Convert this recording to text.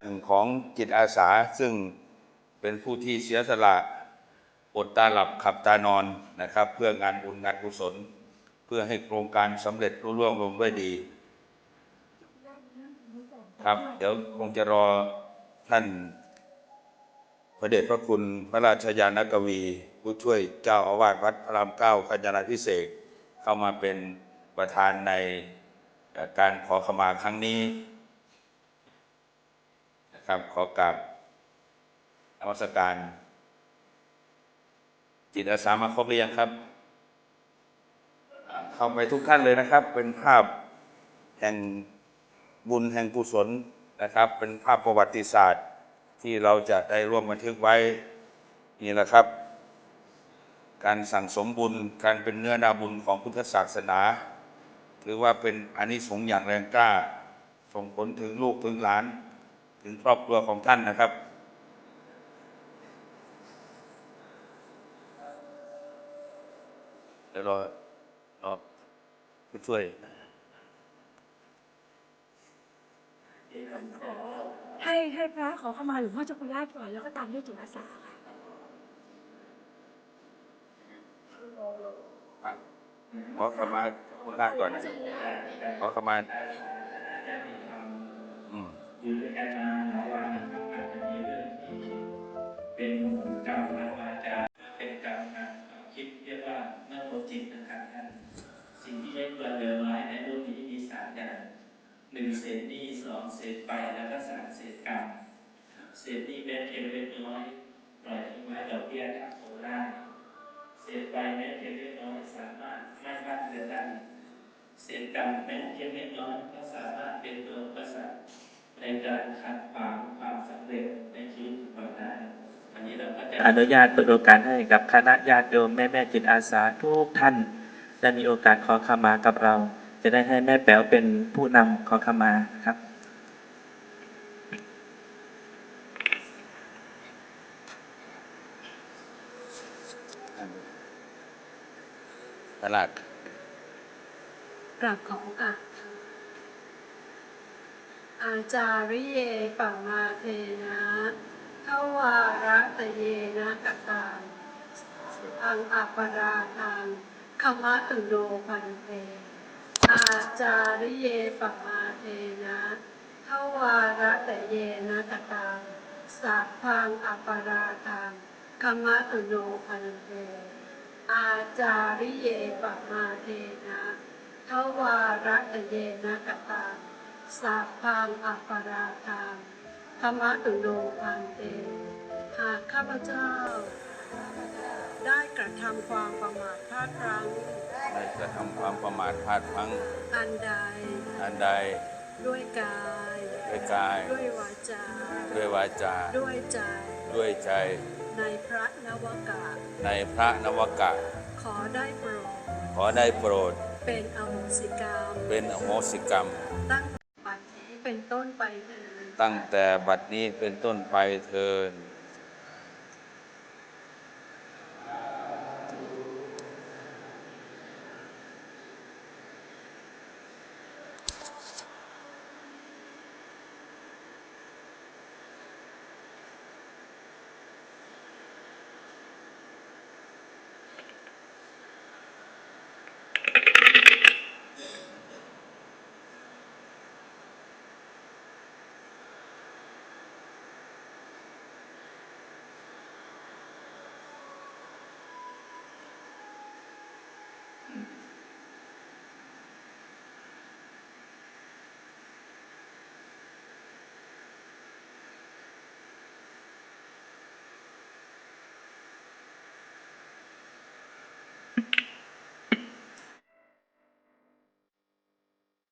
หนึ่งของจิตอาสาซึ่งเป็นผู้ที่เสียสละอดตาหลับขับตานอนนะครับ เพื่องานบุญงานกุศล เพื่อให้โครงการสำเร็จรุ่ร่วงลงด้วยดี ครับ เดี๋ยวคงจะรอท่านพระเดชพระคุณพระราชยานกวีผู้ช่วยเจ้าอาวาสวัดพระรามเก้ากัญญาณพิเศษเข้ามาเป็นประธานในการขอขมาครั้งนี้ ครับขอกราบนมัสการ จิตอาสามาครบหรือยังครับเข้าไปทุกท่านเลยนะครับ เป็นภาพแห่งบุญแห่งกุศลนะครับ เป็นภาพประวัติศาสตร์ที่เราจะได้ร่วมบันทึกไว้นี่แหละครับ การสั่งสมบุญการเป็นเนื้อนาบุญของพุทธศาสนาถือว่าเป็นอานิสงส์อย่างแรงกล้าส่งผลถึงลูกถึงหลาน ถึงครอบครัวของท่านนะครับ เดี๋ยวรอรอผู้ช่วยให้ให้พระขอเข้ามาหลวงพ่อเจ้าคุณราชก่อนแล้วก็ตามด้วยจิตอาสาค่ะขอขมาคุณลาก่อนขอขมา อือยู่ด้วยกันมาหลายวันอาจจะมีเรื่องที่เป็นกรรมทางวาจาเป็นกรรมทางความคิดเรียกว่ามโนจิตนะครับท่านสิ่งที่ไม่ควรเหลือไว้ในโลกนี้มีสามอย่างหนึ่งเศษนี้สองเศษไปแล้วก็สามเศษกรรมเศษนี้แม้เพียงเล็กน้อยปล่อยทิ้งไว้ดอกเบี้ยหักโอได้เศษไปแม้เพียงเล็กน้อยสามารถไม่บ้านเรือนได้เศษกรรมแม้เพียงเล็กน้อยก็สามารถเป็นตัวประสาท ในการขัดขวางความสำเร็จในชีวิตของเราได้อันนี้เราก็จะอนุญาตเปิดโอกาสให้กับคณะญาติโยมแม่แม่จิตอาสาทุกท่านได้มีโอกาสขอขมากับเรา จะได้ให้แม่แป๋วเป็นผู้นำขอขมาครับตลาดกราบขอโอกาสค่ะ อาจาริเยปังมาเทนะทวาระตะเยนะกตาอังอัปปราทังขมะตุโนพันเตอาจาริเยปังมาเทนะทวาระตะเยนะกตาสัพพังอัปปราทังขมะตุโนพันเตอาจาริเยปะมาเทนะทวาระตะเยนะกตา สัพพังอัปปราทังธรรมะตุโนพันเต หากข้าพเจ้า ได้กระทำความประมาทพลาดพลั้งได้กระทำความประมาทพลาดพลั้งอันใด อันใด ด้วยกาย ด้วยกาย ด้วยวาจา ด้วยวาจา ด้วยใจ ด้วยใจ ในพระนวกะ ในพระนวกะ ขอได้โปรด ขอได้โปรด เป็นอโหสิกรรม เป็นอโหสิกรรม ตั้งแต่บัดนี้ เป็นต้นไป ตั้งแต่บัดนี้เป็นต้นไปเทิน